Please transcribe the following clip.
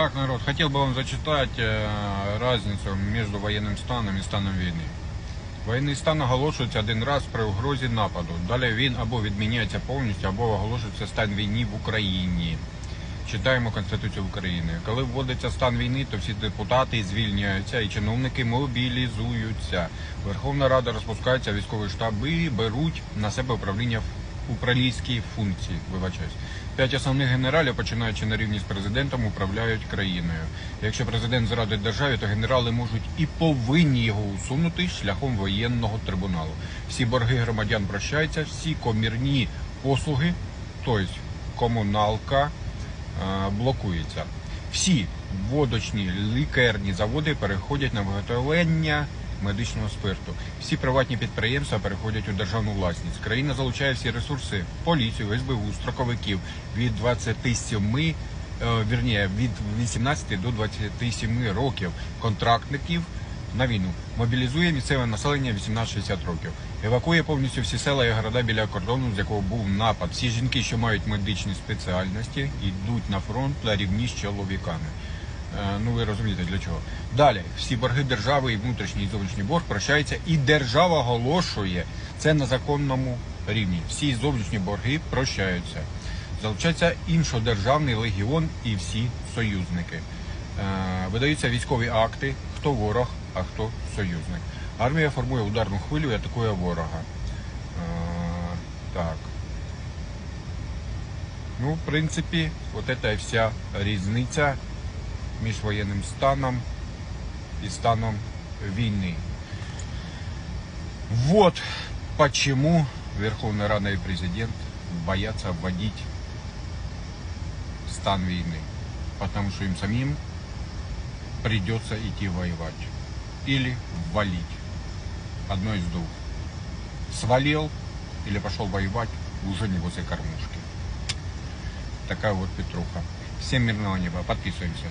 Так, народ, хотел бы вам зачитать э, разницу между военным станом і станом війни. Воєнний стан оголошується один раз при угрозі нападу. Далі він або відміняється повністю, або оголошується стан війни в Україні. Читаємо Конституцію України. Коли вводиться стан війни, то всі депутати звільняються і чиновники мобілізуються. Верховна Рада розпускається, військові штаби беруть на себе управління управлінські функції. Вибачаюсь. П'ять основних генералів, починаючи на рівні з президентом, управляють країною. Якщо президент зрадить державі, то генерали можуть і повинні його усунути шляхом воєнного трибуналу. Всі борги громадян прощаються, всі комірні послуги, тобто комуналка, е, блокується. Всі водочні лікарні заводи переходять на виготовлення медичного спирту. Всі приватні підприємства переходять у державну власність. Країна залучає всі ресурси поліцію, СБУ, строковиків від 27, е, вірніше, від 18 до 27 років контрактників на війну. Мобілізує місцеве населення 18-60 років. Евакує повністю всі села і города біля кордону, з якого був напад. Всі жінки, що мають медичні спеціальності, йдуть на фронт на рівні з чоловіками. Е, Ну ви розумієте для чого. Далі всі борги держави і внутрішній і зовнішній борг прощаються, і держава оголошує це на законному рівні. Всі зовнішні борги прощаються. Залучається іншодержавний легіон і всі союзники. Е, Видаються військові акти, хто ворог, а хто союзник. Армія формує ударну хвилю і атакує ворога. Е, Так. Ну, в принципі, от це вся різниця між воєнним станом и станом війни. Вот почему Верховная Рада и президент боятся вводить стан війни. Потому что им самим придется идти воевать. Или ввалить. Одно из двух. Свалил или пошел воевать уже не возле кормушки. Такая вот Петруха. Всем мирного неба. Подписываемся.